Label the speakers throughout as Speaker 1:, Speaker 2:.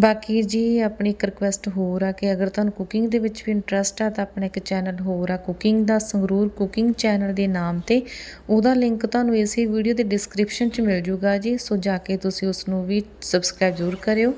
Speaker 1: ਬਾਕੀ ਜੀ ਆਪਣੀ ਇੱਕ ਰਿਕੁਐਸਟ ਹੋਰ ਆ ਕਿ ਅਗਰ ਤੁਹਾਨੂੰ ਕੁਕਿੰਗ ਦੇ ਵਿੱਚ ਵੀ ਇੰਟਰਸਟ ਆ ਤਾਂ ਆਪਣਾ ਇੱਕ ਚੈਨਲ ਹੋਰ ਆ ਕੁਕਿੰਗ ਦਾ, ਸੰਗਰੂਰ ਕੁਕਿੰਗ ਚੈਨਲ ਦੇ ਨਾਮ ਤੇ। ਉਹਦਾ ਲਿੰਕ ਤੁਹਾਨੂੰ ਇਸੇ ਵੀਡੀਓ ਦੇ ਡਿਸਕ੍ਰਿਪਸ਼ਨ 'ਚ ਮਿਲ ਜੂਗਾ ਜੀ। ਸੋ ਜਾ ਕੇ ਤੁਸੀਂ ਉਸ ਨੂੰ ਵੀ ਸਬਸਕ੍ਰਾਈਬ ਜ਼ਰੂਰ ਕਰਿਓ।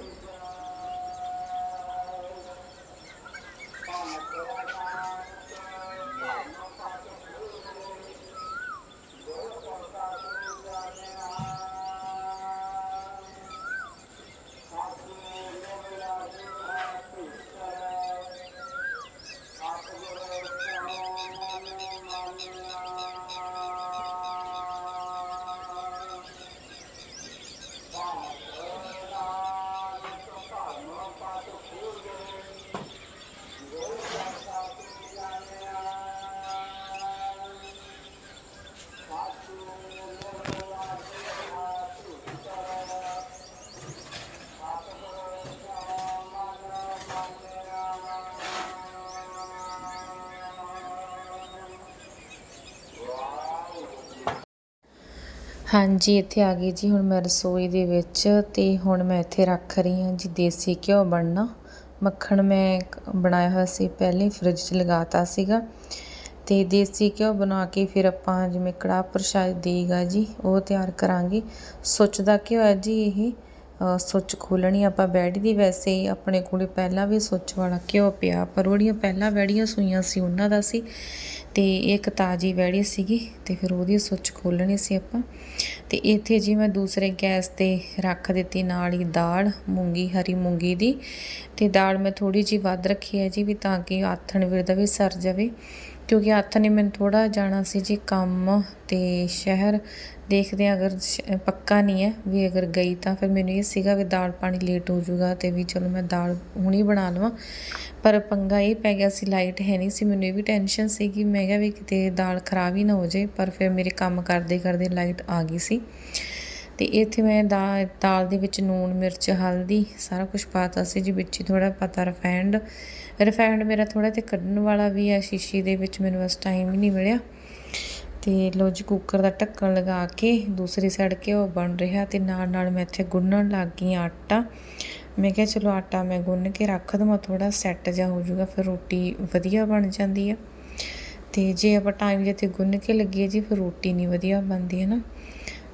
Speaker 1: ਹਾਂਜੀ, ਇੱਥੇ ਆ ਗਈ ਜੀ ਹੁਣ ਮੈਂ ਰਸੋਈ ਦੇ ਵਿੱਚ ਤੇ ਹੁਣ ਮੈਂ ਇੱਥੇ ਰੱਖ ਰਹੀ ਹਾਂ ਜੀ ਦੇਸੀ ਘਿਓ ਬਣਨਾ। ਮੱਖਣ ਮੈਂ ਬਣਾਇਆ ਹੋਇਆ ਸੀ ਪਹਿਲੇ ਫ੍ਰਿਜ 'ਚ ਲਗਾਤਾ ਸੀਗਾ। ਤੇ ਦੇਸੀ ਘਿਓ ਬਣਾ ਕੇ ਫਿਰ ਆਪਾਂ ਜਿਵੇਂ ਕੜਾਹ ਪ੍ਰਸ਼ਾਦ ਦੇਗਾ ਜੀ, ਉਹ ਤਿਆਰ ਕਰਾਂਗੇ। ਸੁੱਚ ਦਾ ਘਿਓ ਹੈ ਜੀ ਇਹ ਸੁੱਚ ਖੋਲਣੀ ਆਪਾਂ ਬੈੜੀ ਦੀ ਵੈਸੇ ਆਪਣੇ ਕੋਲੇ ਪਹਿਲਾਂ ਵੀ ਸੁੱਚ ਵਾਲਾ ਘਿਓ ਪਿਆ, ਪਰ ਉਹਦੀਆਂ ਪਹਿਲਾਂ ਬੈੜੀਆਂ ਸੂਈਆਂ ਸੀ, ਉਹਨਾਂ ਦਾ ਸੀ। ਤੇ ਇੱਕ ਤਾਜੀ ਵੈੜੀ ਸੀਗੀ ਤੇ ਫਿਰ ਉਹਦੀ ਸੁੱਚ ਖੋਲਣੀ ਸੀ ਆਪਾਂ। ਤੇ ਇੱਥੇ ਜੀ ਮੈਂ ਦੂਸਰੇ ਗੈਸ ਤੇ ਰੱਖ ਦਿੱਤੀ ਨਾਲ ਹੀ ਦਾਲ, ਮੂੰਗੀ, ਹਰੀ ਮੂੰਗੀ ਦੀ। ਤੇ ਦਾਲ ਮੈਂ ਥੋੜੀ ਜੀ ਵੱਧ ਰੱਖੀ ਹੈ ਜੀ ਵੀ ਤਾਂ ਕਿ ਆਥਣ ਵੇਲੇ ਦਾ ਵੀ ਸਰ ਜਾਵੇ। ਕਿਉਂਕਿ ਆਥਣ ਨੇ ਮੈਨੂੰ ਥੋੜਾ ਜਾਣਾ ਸੀ ਜੀ ਕੰਮ ਤੇ ਸ਼ਹਿਰ। ਦੇਖਦੇ ਹਾਂ ਅਗਰ ਸ਼- ਪੱਕਾ ਨਹੀਂ ਹੈ ਵੀ ਅਗਰ ਗਈ ਤਾਂ। ਫਿਰ ਮੈਨੂੰ ਇਹ ਸੀਗਾ ਵੀ ਦਾਲ ਪਾਣੀ ਲੇਟ ਹੋ ਜਾਊਗਾ ਤੇ ਵੀ ਚਲੋ ਮੈਂ ਦਾਲ ਹੁਣੀ ਬਣਾ ਲਵਾਂ। ਪਰ ਪੰਗਾ ਇਹ ਪੈ ਗਿਆ ਸੀ, ਲਾਈਟ ਹੈ ਨਹੀਂ ਸੀ, ਮੈਨੂੰ ਇਹ ਵੀ ਟੈਨਸ਼ਨ ਸੀ ਕਿ ਮੈਂ ਕਿਹਾ ਵੀ ਕਿਤੇ ਦਾਲ ਖਰਾਬ ਹੀ ਨਾ ਹੋ ਜਾਏ, ਪਰ ਫਿਰ ਮੇਰੇ ਕੰਮ ਕਰਦੇ ਕਰਦੇ ਲਾਈਟ ਆ ਗਈ ਸੀ। ਤੇ ਇੱਥੇ ਮੈਂ ਦਾ, ਦਾਲ ਦੇ ਵਿੱਚ ਨੂਣ, ਮਿਰਚ, ਹਲਦੀ ਸਾਰਾ ਕੁਝ ਪਾਤਾ ਸੀ, ਜੀ ਵਿੱਚ ਹੀ ਥੋੜਾ ਪਤਾ ਰਿਫਾਈਂਡ ਰਿਫਾਈਂਡ ਮੇਰਾ ਥੋੜਾ ਤੇ ਕੱਢਣ ਵਾਲਾ ਵੀ ਆ, ਸ਼ੀਸ਼ੀ ਦੇ ਵਿੱਚ ਮੈਨੂੰ ਉਸ ਟਾਈਮ ਹੀ ਨਹੀਂ ਮਿਲਿਆ। ਤੇ ਲੋ ਜੀ ਕੁੱਕਰ ਦਾ ਢੱਕਣ ਲਗਾ ਕੇ ਦੂਸਰੀ ਸਾਈਡ ਘਿਓ ਬਣ ਰਿਹਾ ਤੇ ਨਾਲ ਨਾਲ ਮੈਂ ਇੱਥੇ ਗੁੰਨਣ ਲੱਗ ਗਈ ਹਾਂ ਆਟਾ। ਮੈਂ ਕਿਹਾ ਚਲੋ ਆਟਾ ਮੈਂ ਗੁੰਨ ਕੇ ਰੱਖ ਦਵਾਂ ਥੋੜਾ ਸੈੱਟ ਜਾ ਹੋ ਜਾਊਗਾ, ਫਿਰ ਰੋਟੀ ਵਧੀਆ ਬਣ ਜਾਂਦੀ ਆ। ਤੇ ਜੇ ਆਪਾਂ ਟਾਈਮ ਜੇ ਤੇ ਗੁੰਨ ਕੇ ਲੱਗੀਏ ਜੀ, ਫਿਰ ਰੋਟੀ ਨਹੀਂ ਵਧੀਆ ਬਣਦੀ, ਹੈ ਨਾ?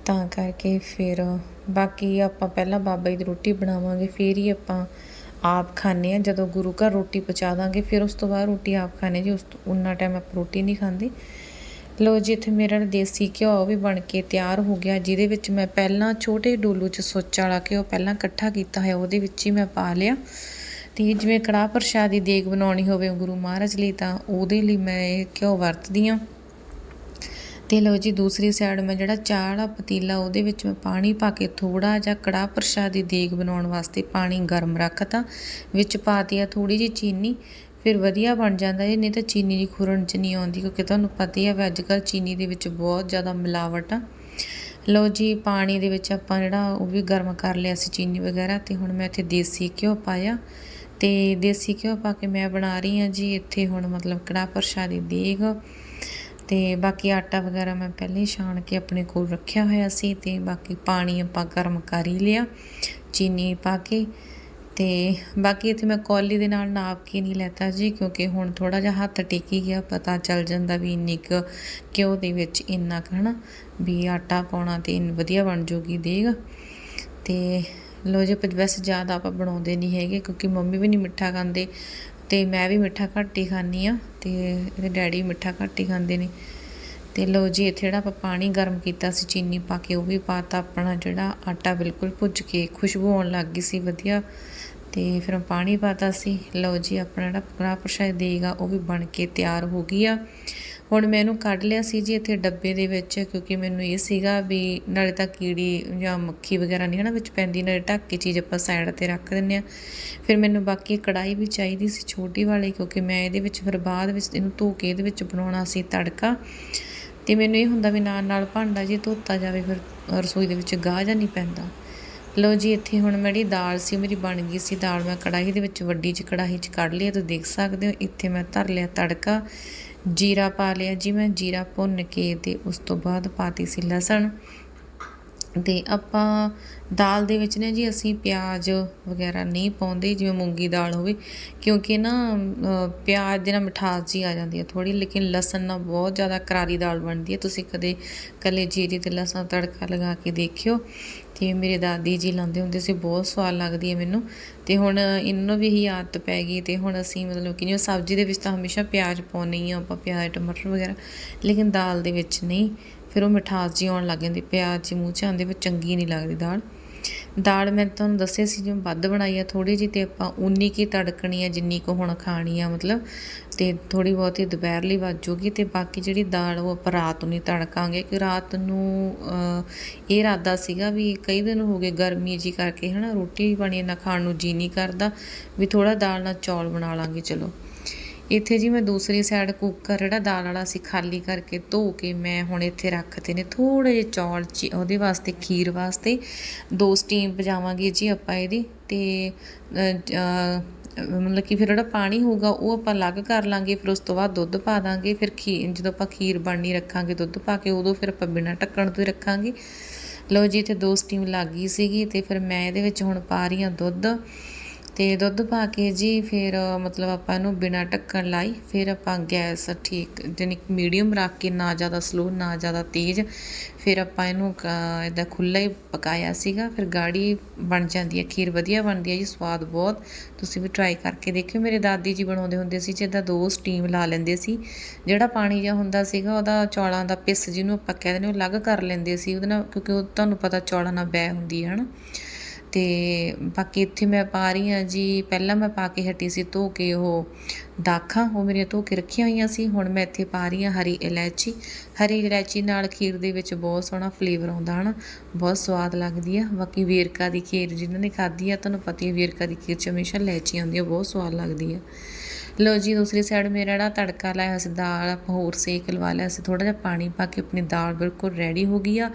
Speaker 1: ਤਾਂ ਕਰਕੇ ਫਿਰ ਬਾਕੀ ਆਪਾਂ ਪਹਿਲਾਂ ਬਾਬਾ ਜੀ ਦੀ ਰੋਟੀ ਬਣਾਵਾਂਗੇ, ਫਿਰ ਹੀ ਆਪਾਂ ਆਪ ਖਾਂਦੇ ਆ ਜਦੋਂ ਗੁਰੂ ਘਰ ਰੋਟੀ ਪਹੁੰਚਾ ਦਾਂਗੇ, ਫਿਰ ਉਸ ਤੋਂ ਬਾਅਦ ਰੋਟੀ ਆਪ ਖਾਣੇ ਜੀ। ਉਸ ਉਨਾ ਟਾਈਮ ਆਪਾਂ ਰੋਟੀ ਨਹੀਂ ਖਾਂਦੇ। ਲੋ ਜੀ, ਇੱਥੇ ਮੇਰਾ ਦੇਸੀ ਘਿਓ ਵੀ ਬਣ ਕੇ ਤਿਆਰ ਹੋ ਗਿਆ, ਜਿਹਦੇ ਵਿੱਚ ਮੈਂ ਪਹਿਲਾਂ ਛੋਟੇ ਡੋਲੂ 'ਚ ਸੁੱਚ ਵਾਲਾ ਘਿਓ ਪਹਿਲਾਂ ਇਕੱਠਾ ਕੀਤਾ ਹੋਇਆ, ਉਹਦੇ ਵਿੱਚ ਹੀ ਮੈਂ ਪਾ ਲਿਆ। ਤੇ ਜਿਵੇਂ ਕੜਾਹ ਪ੍ਰਸ਼ਾਦ ਦੀ ਦੇਗ ਬਣਾਉਣੀ ਹੋਵੇ ਗੁਰੂ ਮਹਾਰਾਜ ਲਈ, ਤਾਂ ਉਹਦੇ ਲਈ ਮੈਂ ਇਹ ਘਿਓ ਵਰਤਦੀ ਹਾਂ। ਤੇ ਲਓ ਜੀ, ਦੂਸਰੀ ਸਾਈਡ ਮੈਂ ਜਿਹੜਾ ਚਾਹ ਵਾਲਾ ਪਤੀਲਾ, ਉਹਦੇ ਵਿੱਚ ਮੈਂ ਪਾਣੀ ਪਾ ਕੇ ਥੋੜਾ ਜਿਹਾ ਕੜਾਹ ਪ੍ਰਸ਼ਾਦ ਦੀ ਦੇਗ ਬਣਾਉਣ ਵਾਸਤੇ ਪਾਣੀ ਗਰਮ ਰੱਖਤਾ। ਵਿੱਚ ਪਾ ਆ ਥੋੜੀ ਜਿਹੀ ਚੀਨੀ ਫਿਰ ਵਧੀਆ ਬਣ ਜਾਂਦਾ ਜੇ ਨਹੀਂ ਤਾਂ ਚੀਨੀ ਦੀ ਖੁਰਨ ਚ ਨਹੀਂ ਆਉਂਦੀ, ਕਿਉਂਕਿ ਤੁਹਾਨੂੰ ਪਤਾ ਹੀ ਆ ਵੀ ਅੱਜ ਕੱਲ੍ਹ ਚੀਨੀ ਦੇ ਵਿੱਚ ਬਹੁਤ ਜ਼ਿਆਦਾ ਮਿਲਾਵਟ ਆ। ਲਓ ਜੀ, ਪਾਣੀ ਦੇ ਵਿੱਚ ਆਪਾਂ ਜਿਹੜਾ ਉਹ ਵੀ ਗਰਮ ਕਰ ਲਿਆ ਸੀ ਚੀਨੀ ਵਗੈਰਾ, ਤੇ ਹੁਣ ਮੈਂ ਇੱਥੇ ਦੇਸੀ ਘਿਓ ਪਾਇਆ। ਤੇ ਦੇਸੀ ਘਿਓ ਪਾ ਕੇ ਮੈਂ ਬਣਾ ਰਹੀ ਹਾਂ ਜੀ, ਇੱਥੇ ਹੁਣ ਮਤਲਬ ਕੜਾਹ ਪ੍ਰਸ਼ਾਦੀ ਦੀ ਦੇਗ। ਤੇ ਬਾਕੀ ਆਟਾ ਵਗੈਰਾ ਮੈਂ ਪਹਿਲੇ ਹੀ ਛਾਣ ਕੇ ਆਪਣੇ ਕੋਲ ਰੱਖਿਆ ਹੋਇਆ ਸੀ, ਤੇ ਬਾਕੀ ਪਾਣੀ ਆਪਾਂ ਗਰਮ ਕਰ ਹੀ ਲਿਆ ਚੀਨੀ ਪਾ ਕੇ। ਤੇ ਬਾਕੀ ਇੱਥੇ ਮੈਂ ਕੌਲੀ ਦੇ ਨਾਲ ਨਾਪ ਕੇ ਨਹੀਂ ਲੈਤਾ ਜੀ, ਕਿਉਂਕਿ ਹੁਣ ਥੋੜਾ ਜਿਹਾ ਹੱਥ ਟੇਕੀ ਗਿਆ, ਪਤਾ ਚੱਲ ਜਾਂਦਾ ਵੀ ਇੰਨੀ ਕੁ ਘਿਓ ਦੇ ਵਿੱਚ ਇੰਨਾ ਕੁ ਹਨਾ ਵੀ ਆਟਾ ਪਾਉਣਾ ਤੇ ਇੰਨ ਵਧੀਆ ਬਣ ਜੂਗੀ ਦੇਗ। ਤੇ ਲੋ ਜੀ ਵੈਸੇ ਜ਼ਿਆਦਾ ਆਪਾਂ ਬਣਾਉਂਦੇ ਨਹੀਂ ਹੈਗੇ, ਕਿਉਂਕਿ ਮੰਮੀ ਵੀ ਨਹੀਂ ਮਿੱਠਾ ਖਾਂਦੇ ਤੇ ਮੈਂ ਵੀ ਮਿੱਠਾ ਘੱਟ ਹੀ ਖਾਂਦੀ ਆ ਤੇ ਇਹਦੇ ਡੈਡੀ ਮਿੱਠਾ ਘੱਟ ਹੀ ਖਾਂਦੇ ਨੇ। ਤੇ ਲੋ ਜੀ, ਇੱਥੇ ਜਿਹੜਾ ਆਪਾਂ ਪਾਣੀ ਗਰਮ ਕੀਤਾ ਸੀ, ਚੀਨੀ ਪਾ ਕੇ ਉਹ ਵੀ ਪਾਤਾ ਆਪਣਾ ਜਿਹੜਾ ਆਟਾ ਬਿਲਕੁਲ ਭੁੱਜ ਕੇ ਖੁਸ਼ਬੂ ਆਉਣ ਲੱਗ ਗਈ ਸੀ, ਵਧੀਆ ਤੇ ਫਿਰ ਪਾਣੀ ਪਾਤਾ ਸੀ। ਲਓ ਜੀ, ਆਪਣਾ ਜਿਹੜਾ ਕੜਾਹ ਪ੍ਰਸ਼ਾਦ ਦੇਗਾ, ਉਹ ਵੀ ਬਣ ਕੇ ਤਿਆਰ ਹੋ ਗਈ ਆ। ਹੁਣ ਮੈਂ ਇਹਨੂੰ ਕੱਢ ਲਿਆ ਸੀ ਜੀ ਇੱਥੇ ਡੱਬੇ ਦੇ ਵਿੱਚ, ਕਿਉਂਕਿ ਮੈਨੂੰ ਇਹ ਸੀਗਾ ਵੀ ਨਾਲੇ ਤਾਂ ਕੀੜੀ ਜਾਂ ਮੱਖੀ ਵਗੈਰਾ ਨਹੀਂ ਹਨਾ ਵਿੱਚ ਪੈਂਦੀ, ਨਾਲੇ ਢੱਕ ਕੇ ਚੀਜ਼ ਆਪਾਂ ਸਾਈਡ ਤੇ ਰੱਖ ਦਿੰਨੇ ਆ। ਫਿਰ ਮੈਨੂੰ ਬਾਕੀ ਕੜਾਈ ਵੀ ਚਾਹੀਦੀ ਸੀ ਛੋਟੀ ਵਾਲੀ, ਕਿਉਂਕਿ ਮੈਂ ਇਹਦੇ ਵਿੱਚ ਫਿਰ ਬਾਅਦ ਵਿੱਚ ਇਹਨੂੰ ਧੋ ਕੇ ਇਹਦੇ ਵਿੱਚ ਬਣਾਉਣਾ ਸੀ ਤੜਕਾ। ਤੇ ਮੈਨੂੰ ਇਹ ਹੁੰਦਾ ਵੀ ਨਾਲ ਨਾਲ ਭਾਂਡਾ ਜੀ ਧੋਤਾ ਜਾਵੇ, ਫਿਰ ਰਸੋਈ ਦੇ ਵਿੱਚ ਗਾਹ ਜਾਂ ਨਹੀਂ ਪੈਂਦਾ। ਲਓ ਜੀ, ਇੱਥੇ ਹੁਣ ਮੇਰੀ ਦਾਲ ਸੀ, ਮੇਰੀ ਬਣ ਗਈ ਸੀ ਦਾਲ। ਮੈਂ ਕੜਾਹੀ ਦੇ ਵਿੱਚ ਵੱਡੀ ਚ ਕੜਾਹੀ ਚ ਕੱਢ ਲਈ ਤੁਸੀਂ ਦੇਖ ਸਕਦੇ ਹੋ। ਇੱਥੇ ਮੈਂ ਧਰ ਲਿਆ ਤੜਕਾ, ਜੀਰਾ ਪਾ ਲਿਆ ਜੀ ਮੈਂ, ਜੀਰਾ ਭੁੰਨ ਕੇ ਤੇ ਉਸ ਤੋਂ ਬਾਅਦ ਪਾਤੀ ਸੀ ਲਸਣ। ਤੇ ਆਪਾਂ ਦਾਲ ਦੇ ਵਿੱਚ ਨਾ ਜੀ ਅਸੀਂ ਪਿਆਜ਼ ਵਗੈਰਾ ਨਹੀਂ ਪਾਉਂਦੇ, ਜਿਵੇਂ ਮੂੰਗੀ ਦਾਲ ਹੋਵੇ, ਕਿਉਂਕਿ ਨਾ ਪਿਆਜ਼ ਦੇ ਨਾਲ ਮਿਠਾਸ ਜੀ ਆ ਜਾਂਦੀ ਹੈ ਥੋੜੀ ਲੇਕਿਨ ਲਸਣ ਨਾਲ ਬਹੁਤ ਜ਼ਿਆਦਾ ਕਰਾਰੀ ਦਾਲ ਬਣਦੀ ਹੈ। ਤੁਸੀਂ ਕਦੇ ਕੱਲੇ ਜੀਰੀ ਤੇ ਲਸਣ ਤੜਕਾ ਲਗਾ ਕੇ ਦੇਖਿਓ ਤੇ ਮੇਰੇ ਦਾਦੀ ਜੀ ਲਾਉਂਦੇ ਹੁੰਦੇ ਸੀ, ਬਹੁਤ ਸਵਾਦ ਲੱਗਦੀ ਹੈ ਮੈਨੂੰ। ਤੇ ਹੁਣ ਇਹਨੂੰ ਵੀ ਇਹੀ ਆਦਤ ਪੈ ਗਈ ਤੇ ਹੁਣ ਅਸੀਂ ਮਤਲਬ ਕਿ ਜਿਵੇਂ ਸਬਜ਼ੀ ਦੇ ਵਿੱਚ ਤਾਂ ਹਮੇਸ਼ਾ ਪਿਆਜ਼ ਪਾਉਂਦੇ ਹੀ ਆ ਆਪਾਂ, ਪਿਆਜ਼, ਟਮਾਟਰ ਵਗੈਰਾ, ਲੇਕਿਨ ਦਾਲ ਦੇ ਵਿੱਚ ਨਹੀਂ। ਫਿਰ ਉਹ ਮਿਠਾਸ ਜੀ ਆਉਣ ਲੱਗ ਜਾਂਦੀ, ਪਿਆਜ਼ ਜੀ ਮੂੰਹ 'ਚ ਆਉਂਦੇ, ਫਿਰ ਚੰਗੀ ਨਹੀਂ ਲੱਗਦੀ ਦਾਲ। ਦਾਲ ਮੈਂ ਤੁਹਾਨੂੰ ਦੱਸਿਆ ਸੀ, ਜਿਵੇਂ ਵੱਧ ਬਣਾਈ ਆ ਥੋੜੀ ਜਿਹੀ ਤੇ ਆਪਾਂ ਉਨੀ ਕੀ ਤੜਕਣੀ ਆ, ਜਿੰਨੀ ਕੁ ਹੁਣ ਖਾਣੀ ਆ, ਮਤਲਬ ਤੇ ਥੋੜੀ ਬਹੁਤੀ ਦੁਪਹਿਰ ਲਈ ਵੱਜੂਗੀ ਤੇ ਬਾਕੀ ਜਿਹੜੀ ਦਾਲ ਉਹ ਆਪਾਂ ਰਾਤ ਨੂੰ ਹੀ ਤੜਕਾਂਗੇ ਕਿ ਰਾਤ ਨੂੰ ਇਹ ਇਰਾਦਾ ਸੀਗਾ ਵੀ ਕਈ ਦਿਨ ਹੋ ਗਏ ਗਰਮੀ ਜੀ ਕਰਕੇ, ਹਨਾ, ਰੋਟੀ ਪਾਣੀ ਨਾ ਖਾਣ ਨੂੰ ਜੀ ਨਹੀਂ ਕਰਦਾ, ਵੀ ਥੋੜਾ ਦਾਲ ਨਾਲ ਚੌਲ ਬਣਾ ਲਾਂਗੇ, ਚਲੋ। ਇੱਥੇ ਜੀ ਮੈਂ ਦੂਸਰੀ ਸਾਈਡ ਕੁੱਕਰ ਜਿਹੜਾ ਦਾਲ ਵਾਲਾ ਸੀ ਖਾਲੀ ਕਰਕੇ ਧੋ ਕੇ ਮੈਂ ਹੁਣ ਇੱਥੇ ਰੱਖਤੇ ਨੇ ਥੋੜੇ ਜਿਹੇ ਚੌਲ ਚੀ, ਉਹਦੇ ਵਾਸਤੇ, ਖੀਰ ਵਾਸਤੇ। ਦੋ ਸਟੀਮ ਪਜਾਵਾਂਗੇ ਜੀ ਆਪਾਂ ਇਹਦੀ ਤੇ ਮਤਲਬ ਕਿ ਫਿਰ ਜਿਹੜਾ ਪਾਣੀ ਹੋਊਗਾ ਉਹ ਆਪਾਂ ਅਲੱਗ ਕਰ ਲਾਂਗੇ, ਫਿਰ ਉਸ ਤੋਂ ਬਾਅਦ ਦੁੱਧ ਪਾ ਦਾਂਗੇ, ਫਿਰ ਖੀ, ਜਦੋਂ ਆਪਾਂ ਖੀਰ ਬਣਨੀ ਰੱਖਾਂਗੇ ਦੁੱਧ ਪਾ ਕੇ, ਉਦੋਂ ਫਿਰ ਆਪਾਂ ਬਿਨਾਂ ਢੱਕਣ ਤੋਂ ਹੀ ਰੱਖਾਂਗੇ। ਲਓ ਜੀ, ਇੱਥੇ ਦੋ ਸਟੀਮ ਲੱਗ ਗਈ ਸੀਗੀ ਤੇ ਫਿਰ ਮੈਂ ਇਹਦੇ ਵਿੱਚ ਹੁਣ ਪਾ ਰਹੀ ਹਾਂ ਦੁੱਧ। ਅਤੇ ਦੁੱਧ ਪਾ ਕੇ ਜੀ ਫਿਰ, ਮਤਲਬ ਆਪਾਂ ਇਹਨੂੰ ਬਿਨਾਂ ਢੱਕਣ ਲਾਈ, ਫਿਰ ਆਪਾਂ ਗੈਸ ਠੀਕ ਯਾਨੀ ਮੀਡੀਅਮ ਰੱਖ ਕੇ, ਨਾ ਜ਼ਿਆਦਾ ਸਲੋ ਨਾ ਜ਼ਿਆਦਾ ਤੇਜ਼, ਫਿਰ ਆਪਾਂ ਇਹਨੂੰ ਇਦਾਂ ਖੁੱਲ੍ਹਾ ਹੀ ਪਕਾਇਆ ਸੀਗਾ, ਫਿਰ ਗਾੜੀ ਬਣ ਜਾਂਦੀ ਹੈ, ਖੀਰ ਵਧੀਆ ਬਣਦੀ ਹੈ ਜੀ, ਸਵਾਦ ਬਹੁਤ। ਤੁਸੀਂ ਵੀ ਟਰਾਈ ਕਰਕੇ ਦੇਖਿਓ, ਮੇਰੇ ਦਾਦੀ ਜੀ ਬਣਾਉਂਦੇ ਹੁੰਦੇ ਸੀ, ਜਿੱਦਾਂ ਦੋ ਸਟੀਮ ਲਾ ਲੈਂਦੇ ਸੀ, ਜਿਹੜਾ ਪਾਣੀ ਜਿਹਾ ਹੁੰਦਾ ਸੀਗਾ, ਉਹਦਾ ਚੌਲਾਂ ਦਾ ਪਿਸ ਜਿਹਨੂੰ ਆਪਾਂ ਕਹਿੰਦੇ ਨੇ ਉਹ ਅਲੱਗ ਕਰ ਲੈਂਦੇ ਸੀ, ਉਹਦੇ ਨਾਲ ਕਿਉਂਕਿ ਉਹ ਤੁਹਾਨੂੰ ਪਤਾ ਚੌਲਾਂ ਨਾਲ ਬੈ ਹੁੰਦੀ ਹੈ, ਹਨਾ? ਅਤੇ ਬਾਕੀ ਇੱਥੇ ਮੈਂ ਪਾ ਰਹੀ ਹਾਂ ਜੀ, ਪਹਿਲਾਂ ਮੈਂ ਪਾ ਕੇ ਹਟੀ ਸੀ ਧੋ ਕੇ ਉਹ ਦਾਖਾਂ, ਉਹ ਮੇਰੀਆਂ ਧੋ ਕੇ ਰੱਖੀਆਂ ਹੋਈਆਂ ਸੀ, ਹੁਣ ਮੈਂ ਇੱਥੇ ਪਾ ਰਹੀ ਹਾਂ ਹਰੀ ਇਲਾਇਚੀ। ਹਰੀ ਇਲਾਇਚੀ ਨਾਲ ਖੀਰ ਦੇ ਵਿੱਚ ਬਹੁਤ ਸੋਹਣਾ ਫਲੇਵਰ ਆਉਂਦਾ ਹਨ, ਬਹੁਤ ਸਵਾਦ ਲੱਗਦੀ ਆ। ਬਾਕੀ ਵੇਰਕਾ ਦੀ ਖੀਰ ਜਿਨ੍ਹਾਂ ਨੇ ਖਾਧੀ ਆ, ਤੁਹਾਨੂੰ ਪਤਾ ਹੀ ਵੇਰਕਾ ਦੀ ਖੀਰ 'ਚ ਹਮੇਸ਼ਾ ਇਲਾਇਚੀ ਆਉਂਦੀ ਆ ਬਹੁਤ ਸਵਾਦ ਲੱਗਦੀ ਆ। ਲਓ ਜੀ, ਦੂਸਰੀ ਸਾਈਡ ਮੇਰਾ ਜਿਹੜਾ ਤੜਕਾ ਲਾਇਆ ਹੋਇਆ ਸੀ, ਦਾਲ ਆਪਾਂ ਹੋਰ ਸੇਕ ਲਵਾ ਲਿਆ ਸੀ ਥੋੜਾ ਜਿਹਾ ਪਾਣੀ ਪਾ ਕੇ ਆਪਣੀ ਦਾਲ ਬਿਲਕੁਲ ਰੈਡੀ ਹੋ ਗਈ ਆ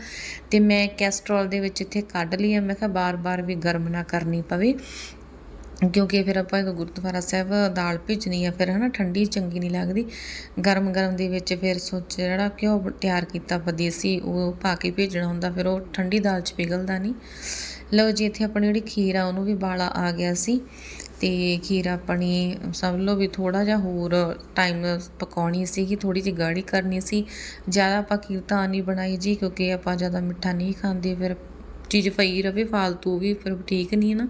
Speaker 1: ਤੇ ਮੈਂ ਕੈਸਟਰੋਲ ਦੇ ਵਿੱਚ ਇੱਥੇ ਕੱਢ ਲਈ ਆ, ਮੈਂ ਕਿਹਾ ਬਾਰ-ਬਾਰ ਵੀ ਗਰਮ ਨਾ ਕਰਨੀ ਪਵੇ, ਕਿਉਂਕਿ ਫਿਰ ਆਪਾਂ ਇੱਕ ਗੁਰਦੁਆਰਾ ਸਾਹਿਬ ਦਾਲ ਭੇਜਣੀ ਆ, ਫਿਰ ਹਨਾ ਠੰਡੀ ਚੰਗੀ ਨਹੀਂ ਲੱਗਦੀ ਗਰਮ ਗਰਮ ਦੇ ਵਿੱਚ ਫਿਰ ਸੋਚ ਜਿਹੜਾ ਘਿਓ ਤਿਆਰ ਕੀਤਾ ਵਧੀਆ ਸੀ ਉਹ ਪਾ ਕੇ ਭੇਜਣਾ ਹੁੰਦਾ, ਫਿਰ ਉਹ ਠੰਡੀ ਦਾਲ 'ਚ ਪਿਘਲਦਾ ਨਹੀਂ। ਲਓ ਜੀ, ਇੱਥੇ ਆਪਣੀ ਜਿਹੜੀ ਖੀਰ ਆ, ਉਹਨੂੰ ਵੀ ਬਾਲਾ ਆ ਗਿਆ ਸੀ। ਤੇ ਖੀਰ ਆਪਣੀ ਸਮਝ ਲਓ ਵੀ ਥੋੜਾ ਜਿਹਾ ਹੋਰ ਟਾਈਮ ਪਕਾਉਣੀ ਸੀਗੀ ਥੋੜੀ ਜਿਹੀ ਗਾੜੀ ਕਰਨੀ ਸੀ। ਜ਼ਿਆਦਾ ਆਪਾਂ ਖੀਰ ਤਾਂ ਨਹੀਂ ਬਣਾਈ ਜੀ, ਕਿਉਂਕਿ ਆਪਾਂ ਜ਼ਿਆਦਾ ਮਿੱਠਾ ਨਹੀਂ ਖਾਂਦੇ, ਫਿਰ ਚੀਜ਼ ਪਈ ਰਵੇ, ਫਾਲਤੂ ਵੀ, ਫਿਰ ਠੀਕ ਨਹੀਂ ਹੈ ਨਾ।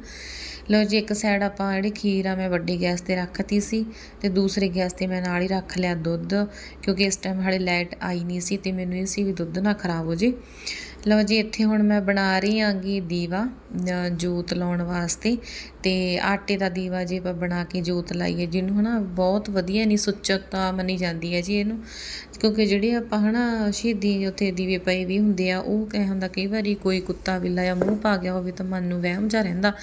Speaker 1: ਲਓ ਜੀ, ਇੱਕ ਸਾਈਡ ਆਪਾਂ ਜਿਹੜੀ ਖੀਰ ਆ, ਮੈਂ ਵੱਡੀ ਗੈਸ ਤੇ ਰੱਖਤੀ ਸੀ ਤੇ ਦੂਸਰੇ ਗੈਸ ਤੇ ਮੈਂ ਨਾਲ ਹੀ ਰੱਖ ਲਿਆ ਦੁੱਧ, ਕਿਉਂਕਿ ਇਸ ਟਾਈਮ ਹਾਲੇ ਲਾਈਟ ਆਈ ਨਹੀਂ ਸੀ ਤੇ ਮੈਨੂੰ ਇਹ ਸੀ ਵੀ ਦੁੱਧ ਨਾ ਖਰਾਬ ਹੋ ਜੇ। ਲਓ ਜੀ, ਇੱਥੇ ਹੁਣ ਮੈਂ ਬਣਾ ਰਹੀ ਆਂਗੀ ਦੀਵਾ ਜੋਤ ਲਾਉਣ ਵਾਸਤੇ ਤੇ ਆਟੇ ਦਾ ਦੀਵਾ ਜੇ ਆਪਾਂ ਬਣਾ ਕੇ ਜੋਤ ਲਾਈਏ, ਜਿਹਨੂੰ ਹਨਾ ਬਹੁਤ ਵਧੀਆ ਨਹੀਂ ਸੁੱਚਕਤਾ ਮੰਨੀ ਜਾਂਦੀ ਹੈ ਜੀ ਇਹਨੂੰ, ਕਿਉਂਕਿ ਜਿਹੜੇ ਆਪਾਂ ਹਨਾ ਸ਼ਹੀਦੀ ਉੱਥੇ ਦੀਵੇ ਪਏ ਵੀ ਹੁੰਦੇ ਆ, ਉਹ ਕਹਿ ਹੁੰਦਾ, ਕਈ ਵਾਰੀ ਕੋਈ ਕੁੱਤਾ, ਬਿੱਲਾ ਜਾਂ ਮੂੰਹ ਪਾ ਗਿਆ ਹੋਵੇ ਤਾਂ ਮਨ ਨੂੰ ਵਹਿਮ ਜਾ ਰਹਿੰਦਾ।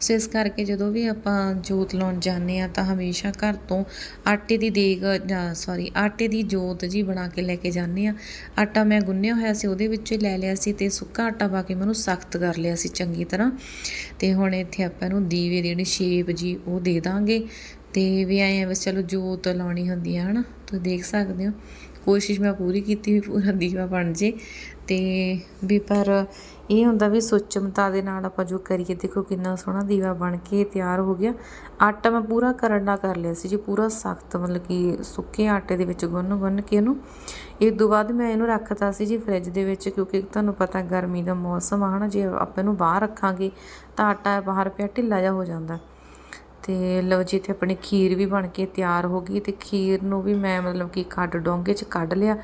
Speaker 1: ਸੋ ਇਸ ਕਰਕੇ ਜਦੋਂ ਵੀ ਆਪਾਂ ਜੋਤ ਲਾਉਣ ਜਾਂਦੇ ਆ ਤਾਂ ਹਮੇਸ਼ਾ ਘਰ ਤੋਂ ਆਟੇ ਦੀ ਦੇਗ ਜਾਂ ਸੌਰੀ ਆਟੇ ਦੀ ਜੋਤ ਜੀ ਬਣਾ ਕੇ ਲੈ ਕੇ ਜਾਂਦੇ ਆ ਆਟਾ ਮੈਂ ਗੁੰਨਿਆ ਹੋਇਆ ਸੀ, ਉਹਦੇ ਵਿੱਚੋਂ ਲੈ ਲਿਆ ਸੀ ਤੇ ਸੁੱਕਾ ਆਟਾ ਪਾ ਕੇ ਮੈਨੂੰ ਸਖਤ ਕਰ ਲਿਆ ਸੀ ਚੰਗੀ ਤਰ੍ਹਾਂ। ਤੇ ਹੁਣ ਇੱਥੇ ਆਪਾਂ ਨੂੰ ਦੀਵੇ ਦੀ ਜਿਹੜੀ ਸ਼ੇਪ ਜੀ, ਉਹ ਦੇ ਦਾਂਗੇ। ਤੇ ਵੀ ਐਂ ਬਸ ਚਲੋ ਜੋਤ ਲਾਉਣੀ ਹੁੰਦੀ ਆ, ਹਨਾ? ਤੁਸੀਂ ਦੇਖ ਸਕਦੇ ਹੋ। ਕੋਸ਼ਿਸ਼ ਮੈਂ ਪੂਰੀ ਕੀਤੀ ਵੀ ਪੂਰਾ ਦੀਵਾ ਬਣ ਜੇ। ਤੇ ਵੀ ਪਰ ਇਹ ਹੁੰਦਾ ਵੀ ਸੁੱਚਮਤਾ ਦੇ ਨਾਲ ਆਪਾਂ ਜੋ ਕਰੀਏ, ਦੇਖੋ ਕਿੰਨਾ ਸੋਹਣਾ ਦੀਵਾ ਬਣ ਕੇ ਤਿਆਰ ਹੋ ਗਿਆ। ਆਟਾ ਮੈਂ ਪੂਰਾ ਕਰੜਾ ਕਰ ਲਿਆ ਸੀ ਜੀ, ਪੂਰਾ ਸਖਤ ਮਤਲਬ ਕਿ ਸੁੱਕੇ ਆਟੇ ਦੇ ਵਿੱਚ ਗੁੰਨ ਗੁੰਨ ਕੇ ਇਹਨੂੰ। ਇਹ ਤੋਂ ਬਾਅਦ ਮੈਂ ਇਹਨੂੰ ਰੱਖਤਾ ਸੀ ਜੀ ਫ੍ਰਿਜ ਦੇ ਵਿੱਚ, ਕਿਉਂਕਿ ਤੁਹਾਨੂੰ ਪਤਾ ਗਰਮੀ ਦਾ ਮੌਸਮ ਆ ਹਨਾ, ਜੇ ਆਪਾਂ ਇਹਨੂੰ ਬਾਹਰ ਰੱਖਾਂਗੇ ਤਾਂ ਆਟਾ ਬਾਹਰ ਪਿਆ ਢਿੱਲਾ ਜਿਹਾ ਹੋ ਜਾਂਦਾ। ਤੇ ਲਓ ਜੀ, ਇੱਥੇ ਆਪਣੀ ਖੀਰ ਵੀ ਬਣ ਕੇ ਤਿਆਰ ਹੋ ਗਈ ਤੇ ਖੀਰ ਨੂੰ ਵੀ ਮੈਂ ਮਤਲਬ ਕਿ ਕੱਢ ਡੋਂਗੇ 'ਚ ਕੱਢ ਲਿਆ।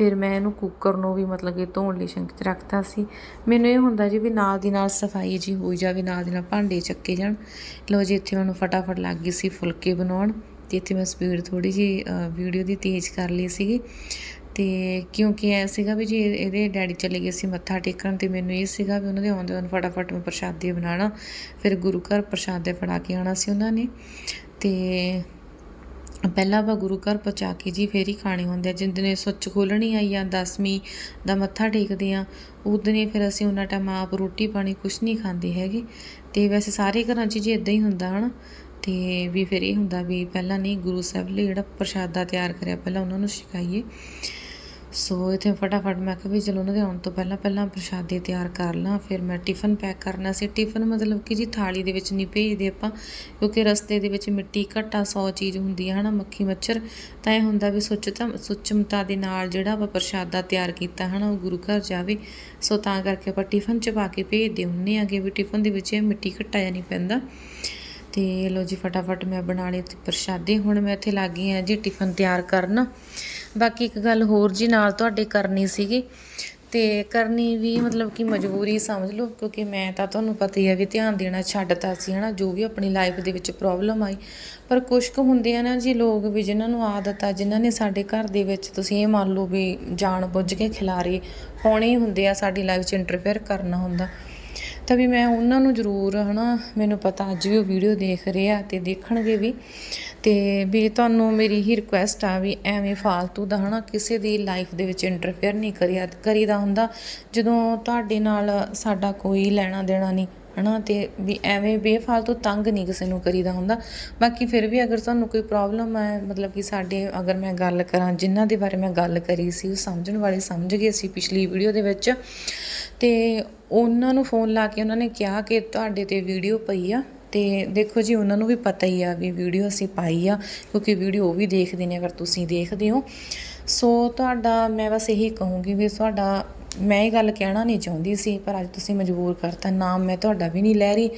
Speaker 1: ਫਿਰ ਮੈਂ ਇਹਨੂੰ ਕੁੱਕਰ ਨੂੰ ਵੀ ਮਤਲਬ ਕਿ ਧੋਣ ਲਈ ਸ਼ੰਕ 'ਚ ਰੱਖਤਾ ਸੀ। ਮੈਨੂੰ ਇਹ ਹੁੰਦਾ ਜੀ ਵੀ ਨਾਲ ਦੀ ਨਾਲ ਸਫ਼ਾਈ ਜੀ ਹੋਈ ਜਾਵੇ, ਨਾਲ ਦੀ ਨਾਲ ਭਾਂਡੇ ਚੱਕੇ ਜਾਣ। ਲਓ ਜੀ, ਇੱਥੇ ਮੈਨੂੰ ਫਟਾਫਟ ਲੱਗ ਗਈ ਸੀ ਫੁਲਕੇ ਬਣਾਉਣ ਤੇ ਇੱਥੇ ਮੈਂ ਸਪੀਡ ਥੋੜੀ ਜੀ ਵੀਡੀਓ ਦੀ ਤੇਜ਼ ਕਰ ਲਈ ਸੀਗੀ। ਤੇ ਕਿਉਂਕਿ ਐ ਸੀਗਾ ਵੀ ਜੀ ਇਹਦੇ ਡੈਡੀ ਚਲੇ ਗਏ ਸੀ ਮੱਥਾ ਟੇਕਣ ਤੇ ਮੈਨੂੰ ਇਹ ਸੀਗਾ ਵੀ ਉਹਨਾਂ ਦੇ ਆਉਂਦੇ ਉਹਨਾਂ ਫਟਾਫਟ ਮੈਂ ਪ੍ਰਸ਼ਾਦੇ ਬਣਾਉਣਾ। ਫਿਰ ਗੁਰੂ ਘਰ ਪ੍ਰਸ਼ਾਦੇ ਫੜਾ ਕੇ ਆਉਣਾ ਸੀ ਉਹਨਾਂ ਨੇ। ਤੇ ਪਹਿਲਾਂ ਆਪਾਂ ਗੁਰੂ ਘਰ ਪਹੁੰਚਾ ਕੇ ਜੀ ਫੇਰ ਹੀ ਖਾਣੇ ਹੁੰਦੇ ਆ। ਜਿਸ ਦਿਨ ਸੁੱਚ ਖੋਲ੍ਹਣੀ ਆਈ ਆ ਦਸਵੀਂ ਦਾ ਮੱਥਾ ਟੇਕਦੇ ਆ ਉਦੋਂ ਹੀ ਫਿਰ ਅਸੀਂ ਉਹਨਾਂ ਟਾਈਮ ਆਪ ਰੋਟੀ ਪਾਣੀ ਕੁਛ ਨਹੀਂ ਖਾਂਦੇ ਹੈਗੇ। ਤੇ ਵੈਸੇ ਸਾਰੇ ਘਰਾਂ 'ਚ ਜੀ ਇਦਾਂ ਹੀ ਹੁੰਦਾ ਹਨਾ। ਤੇ ਵੀ ਫਿਰ ਇਹ ਹੁੰਦਾ ਵੀ ਪਹਿਲਾਂ ਨਹੀਂ ਗੁਰੂ ਸਾਹਿਬ ਲਈ ਜਿਹੜਾ ਪ੍ਰਸ਼ਾਦਾ ਤਿਆਰ ਕਰਿਆ, ਪਹਿਲਾਂ ਉਹਨਾਂ ਨੂੰ ਛਕਾਈਏ। ਸੋ ਇੱਥੇ ਫਟਾਫਟ ਮੈਂ ਕਿਹਾ ਵੀ ਚਲੋ ਉਹਨਾਂ ਦੇ ਆਉਣ ਤੋਂ ਪਹਿਲਾਂ ਪਹਿਲਾਂ ਪ੍ਰਸ਼ਾਦੇ ਤਿਆਰ ਕਰ ਲਾਂ, ਫਿਰ ਮੈਂ ਟਿਫਨ ਪੈਕ ਕਰਨਾ ਸੀ। ਟਿਫਨ ਮਤਲਬ ਕਿ ਜੀ ਥਾਲੀ ਦੇ ਵਿੱਚ ਨਹੀਂ ਭੇਜਦੇ ਆਪਾਂ, ਕਿਉਂਕਿ ਰਸਤੇ ਦੇ ਵਿੱਚ ਮਿੱਟੀ ਘੱਟਾ ਸੌ ਚੀਜ਼ ਹੁੰਦੀ ਹੈ ਹਨਾ, ਮੱਖੀ ਮੱਛਰ। ਤਾਂ ਇਹ ਹੁੰਦਾ ਵੀ ਸੁੱਚਤਾ ਸੁੱਚਮਤਾ ਦੇ ਨਾਲ ਜਿਹੜਾ ਆਪਾਂ ਪ੍ਰਸ਼ਾਦਾ ਤਿਆਰ ਕੀਤਾ, ਹਨਾ, ਉਹ ਗੁਰੂ ਘਰ ਜਾਵੇ। ਸੋ ਤਾਂ ਕਰਕੇ ਆਪਾਂ ਟਿਫਨ ਚ ਪਾ ਕੇ ਭੇਜਦੇ ਹੁੰਨੇ ਆਗੇ ਵੀ ਟਿਫਨ ਦੇ ਵਿੱਚ ਇਹ ਮਿੱਟੀ ਘੱਟਾ ਜਾਂ ਨਹੀਂ ਪੈਂਦਾ। ਤੇ ਲੋ ਜੀ, ਫਟਾਫਟ ਮੈਂ ਬਣਾ ਲਏ ਤੇ ਪ੍ਰਸ਼ਾਦੇ। ਹੁਣ ਮੈਂ ਇੱਥੇ ਲੱਗ ਗਈ ਆ ਜੀ ਟਿਫਨ ਤਿਆਰ ਕਰਨ। ਬਾਕੀ ਇੱਕ ਗੱਲ ਹੋਰ ਜੀ, ਨਾਲ ਤੁਹਾਡੇ ਕਰਨੀ ਸੀਗੀ। ਤੇ ਕਰਨੀ ਵੀ ਮਤਲਬ ਕਿ ਮਜਬੂਰੀ ਸਮਝ ਲਓ, ਕਿਉਂਕਿ ਮੈਂ ਤਾਂ ਤੁਹਾਨੂੰ ਪਤਾ ਹੀ ਹੈ ਵੀ ਧਿਆਨ ਦੇਣਾ ਛੱਡਤਾ ਸੀ, ਹਨਾ, ਜੋ ਵੀ ਆਪਣੀ ਲਾਈਫ ਦੇ ਵਿੱਚ ਪ੍ਰੋਬਲਮ ਆਈ। ਪਰ ਕੁਝ ਕੁ ਹੁੰਦੇ ਆ ਨਾ ਜੀ ਲੋਕ ਵੀ, ਜਿਨ੍ਹਾਂ ਨੂੰ ਆਦਤ ਆ, ਜਿਨ੍ਹਾਂ ਨੇ ਸਾਡੇ ਘਰ ਦੇ ਵਿੱਚ ਤੁਸੀਂ ਇਹ ਮੰਨ ਲਓ ਵੀ ਜਾਣ ਬੁੱਝ ਕੇ ਖਿਲਾਰੇ ਪਾਉਣੇ ਹੀ ਹੁੰਦੇ ਆ ਸਾਡੀ ਲਾਈਫ 'ਚ ਇੰਟਰਫੇਅਰ ਕਰਨਾ ਹੁੰਦਾ। ਤਾਂ ਵੀ ਮੈਂ ਉਹਨਾਂ ਨੂੰ ਜ਼ਰੂਰ, ਹਨਾ, ਮੈਨੂੰ ਪਤਾ ਅੱਜ ਵੀ ਉਹ ਵੀਡੀਓ ਦੇਖ ਰਹੇ ਆ ਤੇ ਦੇਖਣਗੇ ਵੀ। ਤੇ ਵੀ ਤੁਹਾਨੂੰ ਮੇਰੀ ਹੀ ਰਿਕੁਐਸਟ ਆ ਵੀ ਐਵੇਂ ਫਾਲਤੂ ਦਾ ਹਨਾ ਕਿਸੇ ਦੀ ਲਾਈਫ ਦੇ ਵਿੱਚ ਇੰਟਰਫੇਅਰ ਨਹੀਂ ਕਰਿਆ ਕਰੀਦਾ ਹੁੰਦਾ। ਜਦੋਂ ਤੁਹਾਡੇ ਨਾਲ ਸਾਡਾ ਕੋਈ ਲੈਣਾ ਦੇਣਾ ਨਹੀਂ ਹਨਾ ਤੇ ਵੀ ਐਵੇਂ ਬੇਫਾਲਤੂ ਤੰਗ ਨਹੀਂ ਕਿਸੇ ਨੂੰ ਕਰੀਦਾ ਹੁੰਦਾ। ਬਾਕੀ ਫਿਰ ਵੀ ਅਗਰ ਤੁਹਾਨੂੰ ਕੋਈ ਪ੍ਰੋਬਲਮ ਹੈ ਮਤਲਬ ਕਿ ਸਾਡੇ ਅਗਰ ਮੈਂ ਗੱਲ ਕਰਾਂ, ਜਿਨ੍ਹਾਂ ਦੇ ਬਾਰੇ ਮੈਂ ਗੱਲ ਕਰੀ ਸੀ, ਉਹ ਸਮਝਣ ਵਾਲੇ ਸਮਝ ਗਏ ਸੀ ਪਿਛਲੀ ਵੀਡੀਓ ਦੇ ਵਿੱਚ। ਤੇ ਉਹਨਾਂ ਨੂੰ ਫੋਨ ਲਾ ਕੇ ਉਹਨਾਂ ਨੇ ਕਿਹਾ ਕਿ ਤੁਹਾਡੇ ਤੇ ਵੀਡੀਓ ਪਈ ਆ। ਤੇ ਦੇਖੋ ਜੀ, ਉਹਨਾਂ ਨੂੰ ਵੀ ਪਤਾ ਹੀ ਆ ਵੀ ਵੀਡੀਓ ਅਸੀਂ ਪਾਈ ਆ, ਕਿਉਂਕਿ ਵੀਡੀਓ ਉਹ ਵੀ ਦੇਖਦੇ ਨੇ ਅਗਰ ਤੁਸੀਂ ਦੇਖਦੇ ਹੋ। ਸੋ ਤੁਹਾਡਾ ਮੈਂ ਬਸ ਇਹੀ ਕਹੂੰਗੀ ਵੀ ਤੁਹਾਡਾ, ਮੈਂ ਇਹ ਗੱਲ ਕਹਿਣਾ ਨਹੀਂ ਚਾਹੁੰਦੀ ਸੀ, ਪਰ ਅੱਜ ਤੁਸੀਂ ਮਜਬੂਰ ਕਰਤਾ ਨਾਮ ਮੈਂ ਤੁਹਾਡਾ ਵੀ ਨਹੀਂ ਲੈ ਰਹੀ।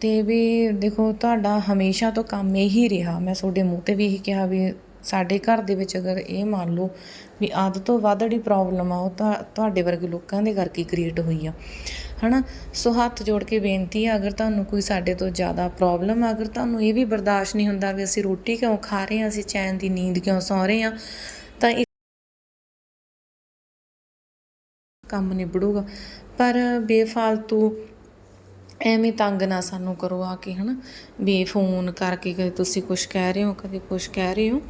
Speaker 1: ਤੇ ਵੀ ਦੇਖੋ, ਤੁਹਾਡਾ ਹਮੇਸ਼ਾ ਤੋਂ ਕੰਮ ਇਹੀ ਰਿਹਾ। ਮੈਂ ਤੁਹਾਡੇ ਮੂੰਹ ਤੇ ਵੀ ਇਹੀ ਕਿਹਾ ਵੀ ਸਾਡੇ ਘਰ ਦੇ ਵਿੱਚ ਅਗਰ ਇਹ ਮੰਨ ਲਓ ਵੀ ਅੱਧ ਤੋਂ ਵੱਧ ਜਿਹੜੀ ਪ੍ਰੋਬਲਮ ਆ, ਉਹ ਤਾਂ ਤੁਹਾਡੇ ਵਰਗੇ ਲੋਕਾਂ ਦੇ ਕਰਕੇ ਕ੍ਰੀਏਟ ਹੋਈ ਆ। ਹਨਾ? ਸੋ ਹੱਥ ਜੋੜ ਕੇ ਬੇਨਤੀ ਆ, ਅਗਰ ਤੁਹਾਨੂੰ ਕੋਈ ਸਾਡੇ ਤੋਂ ਜ਼ਿਆਦਾ ਪ੍ਰੋਬਲਮ ਆ, ਅਗਰ ਤੁਹਾਨੂੰ ਇਹ ਵੀ ਬਰਦਾਸ਼ਤ ਨਹੀਂ ਹੁੰਦਾ ਵੀ ਅਸੀਂ ਰੋਟੀ ਕਿਉਂ ਖਾ ਰਹੇ ਹਾਂ, ਅਸੀਂ ਚੈਨ ਦੀ ਨੀਂਦ ਕਿਉਂ ਸੌਂ ਰਹੇ ਹਾਂ, ਤਾਂ ਕੰਮ ਨਿਬੜੂਗਾ। ਪਰ ਬੇਫਾਲਤੂ ਐਵੇਂ ਤੰਗ ਨਾ ਸਾਨੂੰ ਕਰੋ ਆ ਕੇ, ਹਨਾ? ਵੀ ਫੋਨ ਕਰਕੇ ਕਦੇ ਤੁਸੀਂ ਕੁਝ ਕਹਿ ਰਹੇ ਹੋ, ਕਦੇ ਕੁਝ ਕਹਿ ਰਹੇ ਹੋ।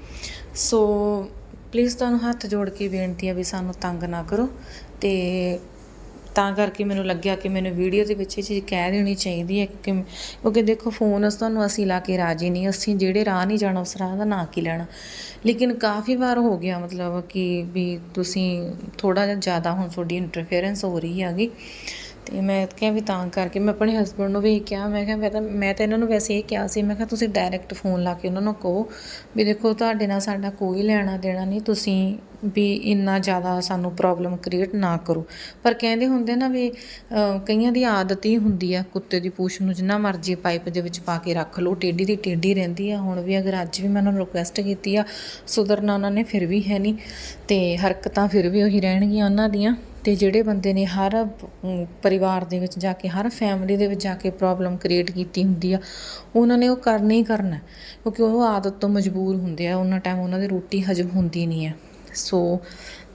Speaker 1: ਸੋ ਪਲੀਜ਼ ਤੁਹਾਨੂੰ ਹੱਥ ਜੋੜ ਕੇ ਬੇਨਤੀ ਆ ਵੀ ਸਾਨੂੰ ਤੰਗ ਨਾ ਕਰੋ ਤੇ ਤਾਂ ਕਰਕੇ ਮੈਨੂੰ ਲੱਗਿਆ ਕਿ ਮੈਨੂੰ ਵੀਡੀਓ ਦੇ ਵਿੱਚ ਇਹ ਚੀਜ਼ ਕਹਿ ਦੇਣੀ ਚਾਹੀਦੀ ਹੈ ਕਿ ਕਿਉਂਕਿ ਦੇਖੋ ਫੋਨ ਅਸ ਤੁਹਾਨੂੰ ਅਸੀਂ ਲਾ ਕੇ ਰਾਜੀ ਨਹੀਂ, ਅਸੀਂ ਜਿਹੜੇ ਰਾਹ ਨਹੀਂ ਜਾਣਾ, ਉਸ ਰਾਹ ਦਾ ਨਾਂ ਕੀ ਲੈਣਾ? ਲੇਕਿਨ ਕਾਫੀ ਵਾਰ ਹੋ ਗਿਆ ਮਤਲਬ ਕਿ ਵੀ ਤੁਸੀਂ ਥੋੜਾ ਜਿਹਾ ਜ਼ਿਆਦਾ ਹੁਣ ਤੁਹਾਡੀ ਇੰਟਰਫੇਰੈਂਸ ਹੋ ਰਹੀ ਹੈਗੀ। ਤੇ ਮੈਂ ਕਿਹਾ ਵੀ ਤਾਂ ਕਰਕੇ ਮੈਂ ਆਪਣੇ ਹਸਬੰਡ ਨੂੰ ਵੀ ਕਿਹਾ, ਮੈਂ ਕਿਹਾ ਮੈਂ ਤਾਂ ਮੈਂ ਤਾਂ ਇਹਨਾਂ ਨੂੰ ਵੈਸੇ ਇਹ ਕਿਹਾ ਸੀ, ਮੈਂ ਕਿਹਾ ਤੁਸੀਂ ਡਾਇਰੈਕਟ ਫੋਨ ਲਾ ਕੇ ਉਹਨਾਂ ਨੂੰ ਕਹੋ ਵੀ ਦੇਖੋ ਤੁਹਾਡੇ ਨਾਲ ਸਾਡਾ ਕੋਈ ਲੈਣਾ ਦੇਣਾ ਨਹੀਂ, ਤੁਸੀਂ ਵੀ ਇੰਨਾ ਜ਼ਿਆਦਾ ਸਾਨੂੰ ਪ੍ਰੋਬਲਮ ਕ੍ਰੀਏਟ ਨਾ ਕਰੋ। ਪਰ ਕਹਿੰਦੇ ਹੁੰਦੇ ਨਾ ਵੀ ਕਈਆਂ ਦੀ ਆਦਤ ਹੀ ਹੁੰਦੀ ਆ ਕੁੱਤੇ ਦੀ ਪੂਛ ਨੂੰ ਜਿੰਨਾ ਮਰਜ਼ੀ ਪਾਈਪ ਦੇ ਵਿੱਚ ਪਾ ਕੇ ਰੱਖ ਲਓ, ਟੇਢੀ ਦੀ ਟੇਢੀ ਰਹਿੰਦੀ ਆ। ਹੁਣ ਵੀ ਅਗਰ ਅੱਜ ਵੀ ਮੈਂ ਉਹਨਾਂ ਨੂੰ ਰਿਕੁਐਸਟ ਕੀਤੀ ਆ, ਸੁਧਰਨਾ ਉਹਨਾਂ ਨੇ ਫਿਰ ਵੀ ਹੈ ਨਹੀਂ ਤੇ ਹਰਕਤਾਂ ਫਿਰ ਵੀ ਉਹੀ ਰਹਿਣਗੀਆਂ ਉਹਨਾਂ ਦੀਆਂ। ਅਤੇ ਜਿਹੜੇ ਬੰਦੇ ਨੇ ਹਰ ਪਰਿਵਾਰ ਦੇ ਵਿੱਚ ਜਾ ਕੇ, ਹਰ ਫੈਮਿਲੀ ਦੇ ਵਿੱਚ ਜਾ ਕੇ ਪ੍ਰੋਬਲਮ ਕ੍ਰੀਏਟ ਕੀਤੀ ਹੁੰਦੀ ਆ, ਉਹਨਾਂ ਨੇ ਉਹ ਕਰਨਾ ਹੀ ਕਰਨਾ ਕਿਉਂਕਿ ਉਹ ਆਦਤ ਤੋਂ ਮਜਬੂਰ ਹੁੰਦੇ ਆ, ਉਹਨਾਂ ਟਾਈਮ ਉਹਨਾਂ ਦੀ ਰੋਟੀ ਹਜਮ ਹੁੰਦੀ ਨਹੀਂ ਹੈ। ਸੋ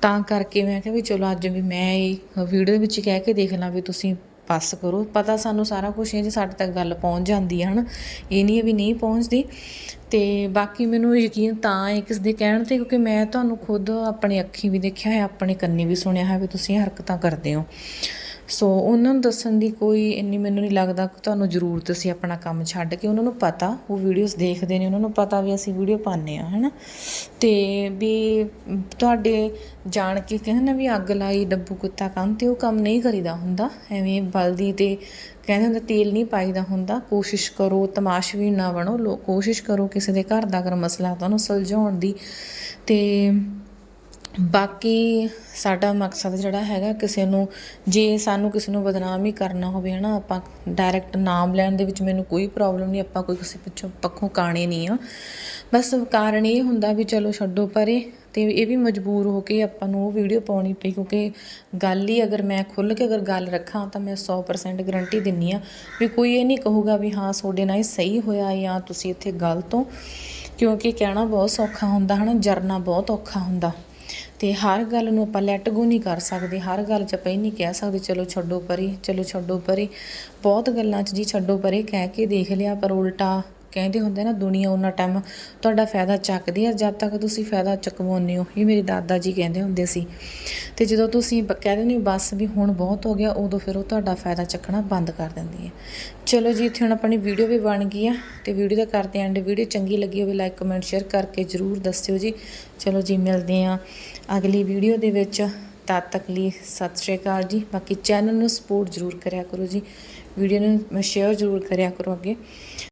Speaker 1: ਤਾਂ ਕਰਕੇ ਮੈਂ ਕਿਹਾ ਵੀ ਚਲੋ ਅੱਜ ਵੀ ਮੈਂ ਇਹ ਵੀਡੀਓ ਵਿੱਚ ਕਹਿ ਕੇ ਦੇਖ ਲਾਂ ਵੀ ਤੁਸੀਂ ਪਾਸ ਕਰੋ, ਪਤਾ ਸਾਨੂੰ ਸਾਰਾ ਕੁਝ ਹੈ ਜੇ ਸਾਡੇ ਤੱਕ ਗੱਲ ਪਹੁੰਚ ਜਾਂਦੀ ਹੈ ਹਨ? ਇਹ ਨਹੀਂ ਹੈ ਵੀ ਨਹੀਂ ਪਹੁੰਚਦੀ। ਤੇ ਬਾਕੀ ਮੈਨੂੰ ਯਕੀਨ ਤਾਂ ਹੈ ਕਿਸ ਦੇ ਕਹਿਣ ਤੇ, ਕਿਉਂਕਿ ਮੈਂ ਤੁਹਾਨੂੰ ਖੁਦ ਆਪਣੇ ਅੱਖੀ ਵੀ ਦੇਖਿਆ ਹੈ, ਆਪਣੇ ਕੰਨੀ ਵੀ ਸੁਣਿਆ ਹੈ ਵੀ ਤੁਸੀਂ ਹਰਕਤਾਂ ਕਰਦੇ ਹੋ। ਸੋ ਉਹਨਾਂ ਨੂੰ ਦੱਸਣ ਦੀ ਕੋਈ ਇੰਨੀ ਮੈਨੂੰ ਨਹੀਂ ਲੱਗਦਾ ਕਿ ਤੁਹਾਨੂੰ ਜ਼ਰੂਰਤ ਸੀ ਆਪਣਾ ਕੰਮ ਛੱਡ ਕੇ। ਉਹਨਾਂ ਨੂੰ ਪਤਾ, ਉਹ ਵੀਡੀਓਜ਼ ਦੇਖਦੇ ਨੇ, ਉਹਨਾਂ ਨੂੰ ਪਤਾ ਵੀ ਅਸੀਂ ਵੀਡੀਓ ਪਾਉਂਦੇ ਆ ਹੈਨਾ? ਤੇ ਵੀ ਤੁਹਾਡੇ ਜਾਣ ਕੇ ਕਹਿੰਦੇ ਨਾ ਵੀ ਅੱਗ ਲਾਈ, ਡੱਬੂ ਕੁੱਤਾ ਕੰਮ ਤੇ, ਉਹ ਕੰਮ ਨਹੀਂ ਕਰੀਦਾ ਹੁੰਦਾ। ਐਵੇਂ ਬਲਦੀ ਤੇ ਕਹਿੰਦੇ ਹੁੰਦੇ ਤੇਲ ਨਹੀਂ ਪਾਈਦਾ ਹੁੰਦਾ। ਕੋਸ਼ਿਸ਼ ਕਰੋ, ਤਮਾਸ਼ਵੀ ਨਾ ਬਣੋ। ਲੋ, ਕੋਸ਼ਿਸ਼ ਕਰੋ ਕਿਸੇ ਦੇ ਘਰ ਦਾ ਅਗਰ ਮਸਲਾ ਤਾਂ ਉਹਨੂੰ ਸੁਲਝਾਉਣ ਦੀ। ਤੇ ਬਾਕੀ ਸਾਡਾ ਮਕਸਦ ਜਿਹੜਾ ਹੈਗਾ ਕਿਸੇ ਨੂੰ, ਜੇ ਸਾਨੂੰ ਕਿਸੇ ਨੂੰ ਬਦਨਾਮ ਹੀ ਕਰਨਾ ਹੋਵੇ ਹਨਾ, ਆਪਾਂ ਡਾਇਰੈਕਟ ਨਾਮ ਲੈਣ ਦੇ ਵਿੱਚ ਮੈਨੂੰ ਕੋਈ ਪ੍ਰੋਬਲਮ ਨਹੀਂ, ਆਪਾਂ ਕੋਈ ਕਿਸੇ ਪਿੱਛੋਂ ਪੱਖੋਂ ਕਾਣੇ ਨਹੀਂ ਆ। ਬਸ ਕਾਰਨ ਇਹ ਹੁੰਦਾ ਵੀ ਚਲੋ ਛੱਡੋ ਪਰੇ ਤੇ ਇਹ ਵੀ ਮਜਬੂਰ ਹੋ ਕੇ ਆਪਾਂ ਨੂੰ ਉਹ ਵੀਡੀਓ ਪਾਉਣੀ ਪਈ, ਕਿਉਂਕਿ ਗੱਲ ਹੀ ਅਗਰ ਮੈਂ ਖੁੱਲ ਕੇ ਅਗਰ ਗੱਲ ਰੱਖਾਂ ਤਾਂ ਮੈਂ 100% ਗਰੰਟੀ ਦਿੰਨੀ ਆ ਵੀ ਕੋਈ ਇਹ ਨਹੀਂ ਕਹੂਗਾ ਵੀ ਹਾਂ ਤੁਹਾਡੇ ਨਾਲ ਹੀ ਸਹੀ ਹੋਇਆ ਜਾਂ ਤੁਸੀਂ ਇੱਥੇ ਗਲਤ ਹੋ, ਕਿਉਂਕਿ ਕਹਿਣਾ ਬਹੁਤ ਸੌਖਾ ਹੁੰਦਾ ਹਨਾ, ਜਰਨਾ ਬਹੁਤ ਔਖਾ ਹੁੰਦਾ। ਤੇ ਹਰ ਗੱਲ ਨੂੰ ਆਪਾਂ ਲੈਟ ਗੋ ਨਹੀਂ ਕਰ ਸਕਦੇ, ਹਰ ਗੱਲ 'ਚ ਆਪਾਂ ਇਹ ਨਹੀਂ ਕਹਿ ਸਕਦੇ, ਚਲੋ ਛੱਡੋ ਪਰੇ, ਚਲੋ ਛੱਡੋ ਪਰੇ। ਬਹੁਤ ਗੱਲਾਂ 'ਚ ਜੀ ਛੱਡੋ ਪਰੇ, ਕਹਿ ਕੇ ਦੇਖ ਲਿਆ ਪਰ ਉਲਟਾ ਕਹਿੰਦੇ ਹੁੰਦੇ ਨਾ, ਦੁਨੀਆ ਉਹਨਾਂ ਟਾਈਮ ਤੁਹਾਡਾ ਫਾਇਦਾ ਚੱਕਦੀ ਹੈ ਜਦ ਤੱਕ ਤੁਸੀਂ ਫਾਇਦਾ ਚੁਕਵਾਉਂਦੇ ਹੋ। ਇਹ ਮੇਰੇ ਦਾਦਾ ਜੀ ਕਹਿੰਦੇ ਹੁੰਦੇ ਸੀ। ਤੇ ਜਦੋਂ ਤੁਸੀਂ ਕਹਿ ਦਿੰਦੇ ਹੋ ਬਸ ਵੀ ਹੁਣ ਬਹੁਤ ਹੋ ਗਿਆ, ਉਦੋਂ ਫਿਰ ਉਹ ਤੁਹਾਡਾ ਫਾਇਦਾ ਚੱਕਣਾ ਬੰਦ ਕਰ ਦਿੰਦੀ ਹੈ ਚਲੋ ਜੀ, ਇੱਥੇ ਹੁਣ ਆਪਣੀ ਵੀਡੀਓ ਵੀ ਬਣ ਗਈ ਆ। ਤੇ ਵੀਡੀਓ ਦਾ ਕਰਦੇ ਐਂਡ ਵੀਡੀਓ ਚੰਗੀ ਲੱਗੀ ਹੋਵੇ ਲਾਈਕ ਕਮੈਂਟ ਸ਼ੇਅਰ ਕਰਕੇ ਜਰੂਰ ਦੱਸਿਓ ਜੀ। ਚਲੋ ਜੀ, ਮਿਲਦੇ ਆ ਅਗਲੀ ਵੀਡੀਓ ਦੇ ਵਿੱਚ। ਤਦ ਤੱਕ ਲਈ ਸਤਿ ਸ਼੍ਰੀ ਅਕਾਲ ਜੀ। ਬਾਕੀ ਚੈਨਲ ਨੂੰ ਸਪੋਰਟ ਜਰੂਰ ਕਰਿਆ ਕਰੋ ਜੀ। ਵੀਡੀਓ ਨੂੰ ਸ਼ੇਅਰ ਜਰੂਰ ਕਰਿਆ ਕਰੋ ਅੱਗੇ।